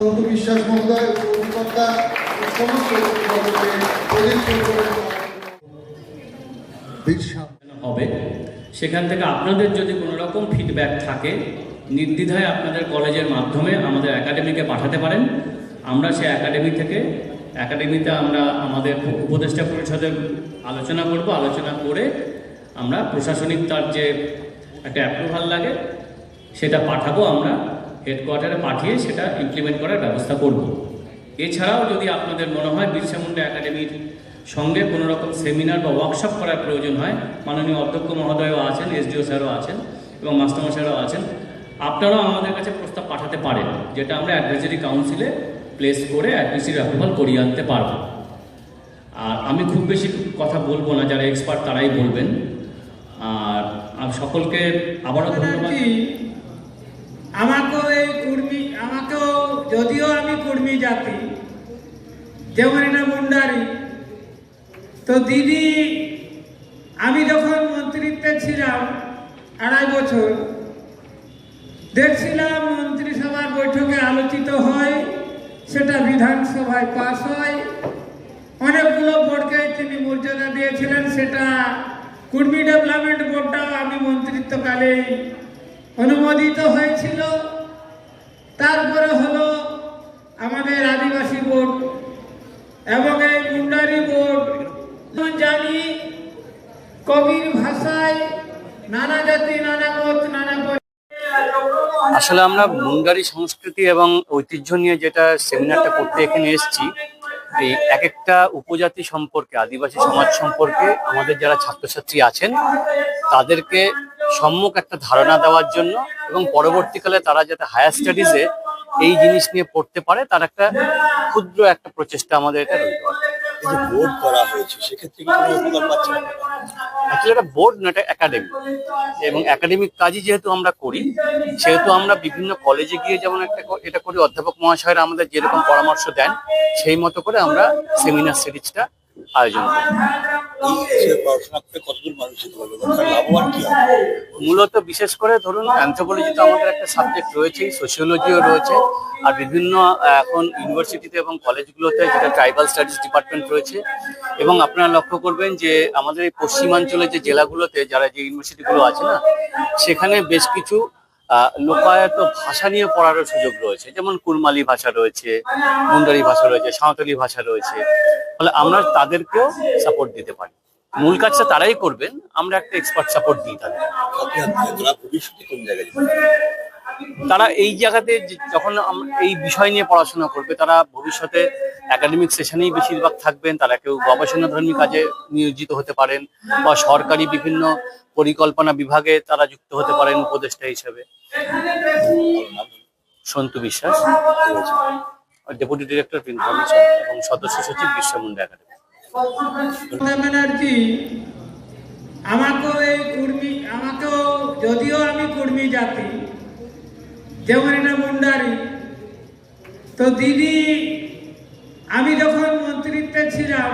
অন্তু বিশ্বাস মহোদয় অধিকর্তা সমস্ত হবে। সেখান থেকে আপনাদের যদি কোনো রকম ফিডব্যাক থাকে নির্দ্বিধায় আপনাদের কলেজের মাধ্যমে আমাদের একাডেমিকে পাঠাতে পারেন। আমরা সে একাডেমি থেকে একাডেমিতে আমরা আমাদের উপদেষ্টা পরিষদের আলোচনা করব। আলোচনা করে আমরা প্রশাসনিক তার যে একটা অ্যাপ্রুভাল লাগে সেটা পাঠাবো আমরা। হেডকোয়ার্টারে পাঠিয়ে সেটা ইমপ্লিমেন্ট করার ব্যবস্থা করব। এছাড়াও যদি আপনাদের মনে হয় বিরসা মুন্ডা একাডেমির সঙ্গে কোনো রকম সেমিনার বা ওয়ার্কশপ করার প্রয়োজন হয় মাননীয় অধ্যক্ষ মহোদয়ও আছেন এসডিও স্যারও আছেন এবং মাস্টারমশাইরাও আছেন আপনারাও আমাদের কাছে প্রস্তাব পাঠাতে পারেন যেটা আমরা অ্যাডভাইজারি কাউন্সিলে প্লেস করে অ্যাডমিসির অ্যাপ্রুভাল করিয়ে আনতে পারব। আর আমি খুব বেশি কথা বলব না যারা এক্সপার্ট তারাই বলবেন। আর সকলকে আবারও ধন্যবাদ। আমাকেও এই কুর্মী, আমাকেও, যদিও আমি কুর্মী জাতি, যেমন এটা মুন্ডারি। তো দিদি, আমি যখন মন্ত্রিত্বে ছিলাম আড়াই বছর, দেখছিলাম মন্ত্রিসভার বৈঠকে আলোচিত হয়, সেটা বিধানসভায় পাস হয়। অনেকগুলো বোর্ডকে তিনি মর্যাদা দিয়েছিলেন, সেটা কুর্মী ডেভেলপমেন্ট বোর্ডটাও আমি মন্ত্রিত্বকালেই অনুমোদিত হয়েছিল তারপরে হলো আমাদের আদিবাসী বোর্ড এবং এই বোর্ড জানি কবির ভাষায় নানা জাতি, নানা মত, নানা আসলে আমরা মুন্ডারি সংস্কৃতি এবং ঐতিহ্য নিয়ে যেটা সেমিনারটা করতে এখানে এসেছি, এই এক একটা উপজাতি সম্পর্কে, আদিবাসী সমাজ সম্পর্কে আমাদের যারা ছাত্রছাত্রী আছেন, তাদেরকে সম্মুখ একটা ধারণা দেওয়ার জন্য এবং পরবর্তীকালে তারা যাতে হায়ার স্টাডিজে এই জিনিস নিয়ে পড়তে পারে, তার একটা ক্ষুদ্র একটা প্রচেষ্টা আমাদের এটা রইল। এই বোর্ড করা হয়েছে, সেক্ষেত্রে কিন্তু কোনো উপকার অ্যাকচুয়ালি এটা বোর্ড না, এটা একাডেমি এবং একাডেমিক কাজই যেহেতু আমরা করি, সেহেতু আমরা বিভিন্ন কলেজে গিয়ে যেমন একটা এটা করি, অধ্যাপক মহাশয়রা আমাদের যেরকম পরামর্শ দেন, সেই মতো করে আমরা সেমিনার সিরিজটা আয়োজন করি। এই পড়াশোনা করে কতদূর মানুষ যেতে পারবে লাভবান কি হবে মূলত বিশেষ করে ধরুন অ্যান্থ্রোপোলজি তো আমাদের একটা সাবজেক্ট রয়েছেই সোশিওলজিও রয়েছে আর বিভিন্ন এখন ইউনিভার্সিটিতে এবং কলেজগুলোতে যেটা ট্রাইবাল স্টাডিজ ডিপার্টমেন্ট রয়েছে এবং আপনারা লক্ষ্য করবেন যে আমাদের এই পশ্চিমাঞ্চলের যে জেলাগুলোতে যারা যে ইউনিভার্সিটিগুলো আছে না সেখানে বেশ কিছু লোকায়ত ভাষা নিয়ে পড়ারও সুযোগ রয়েছে। যেমন কুরমালি ভাষা রয়েছে মুন্ডারি ভাষা রয়েছে সাঁওতালি ভাষা রয়েছে। ফলে আমরা তাদেরকেও সাপোর্ট দিতে পারি। মূল কাজটা তারাই করবেন আমরা একটা এক্সপার্ট সাপোর্ট দিই তাদের। তারা এই জায়গাতে যখন এই বিষয় নিয়ে পড়াশোনা করবে তারা ভবিষ্যতে একাডেমিক সেশনেই বেশিরভাগ থাকবেন, তারা কেউ গবেষণাধর্মী কাজে নিয়োজিত হতে পারেন বা সরকারি বিভিন্ন পরিকল্পনা বিভাগে তারা যুক্ত হতে পারেন উপদেষ্টা হিসেবে। সন্তু বিশ্বাস, ডেপুটি ডিরেক্টর ইনফরমেশন এবং সদস্য সচিব বিশ্বমুন্ডা একাডেমি। আমাকেও এই আমাকেও যদিও আমি কুর্মী জাতি, যেমন এটা মুন্ডারি, তো দিদি আমি ছিলাম